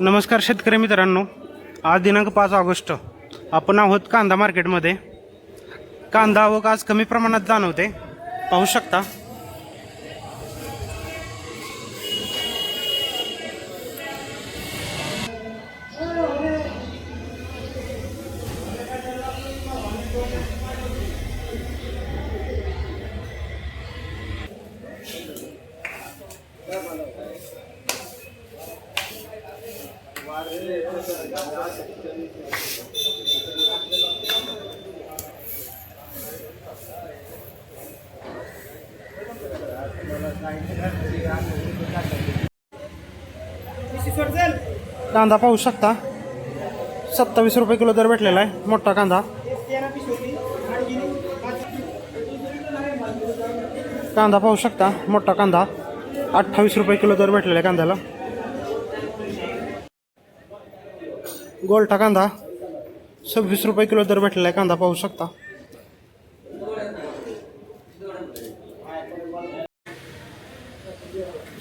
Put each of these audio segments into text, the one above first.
नमस्कार शेतकरी मित्रांनो. आज दिनांक पाच ऑगस्ट. आपण आहोत कांदा मार्केटमध्ये. कांदा आवक आज कमी प्रमाणात जाणवते. पाहू शकता. कांदा पाहू शकता. सत्तावीस रुपये किलो दर भेटलेला आहे. मोठा कांदा. कांदा पाहू शकता. मोठा कांदा. अठ्ठावीस रुपये किलो दर भेटलेला आहे कांद्याला. गोलटा कांदा. सव्वीस रुपये किलो दर भेटलेला आहे कांदा पाहू शकता.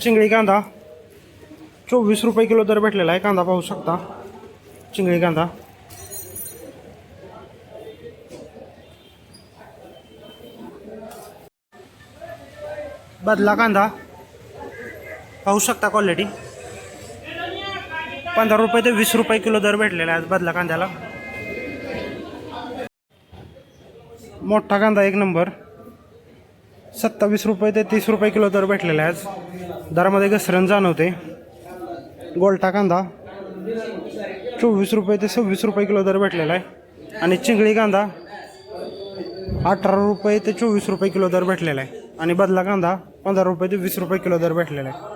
चिंगळी कांदा. चोवीस रुपये किलो दर भेटलेला आहे कांदा पाहू शकता. चिंगळी कांदा. बदला कांदा. पाहू शकता क्वालिटी पंधरा रुपये ते वीस रुपये किलो दर भेटलेला आहे आज बदला कांद्याला. मोठा कांदा एक नंबर. सत्तावीस रुपये ते तीस रुपये किलो दर भेटलेला आहे आज. दरामध्ये घसरण जाणवते. गोलटा कांदा चोवीस रुपये ते सव्वीस रुपये किलो दर भेटलेला आहे. आणि चिंगळी कांदा अठरा रुपये ते चोवीस रुपये किलो दर भेटलेला आहे. आणि बदला कांदा पंधरा रुपये ते वीस रुपये किलो दर भेटलेला आहे.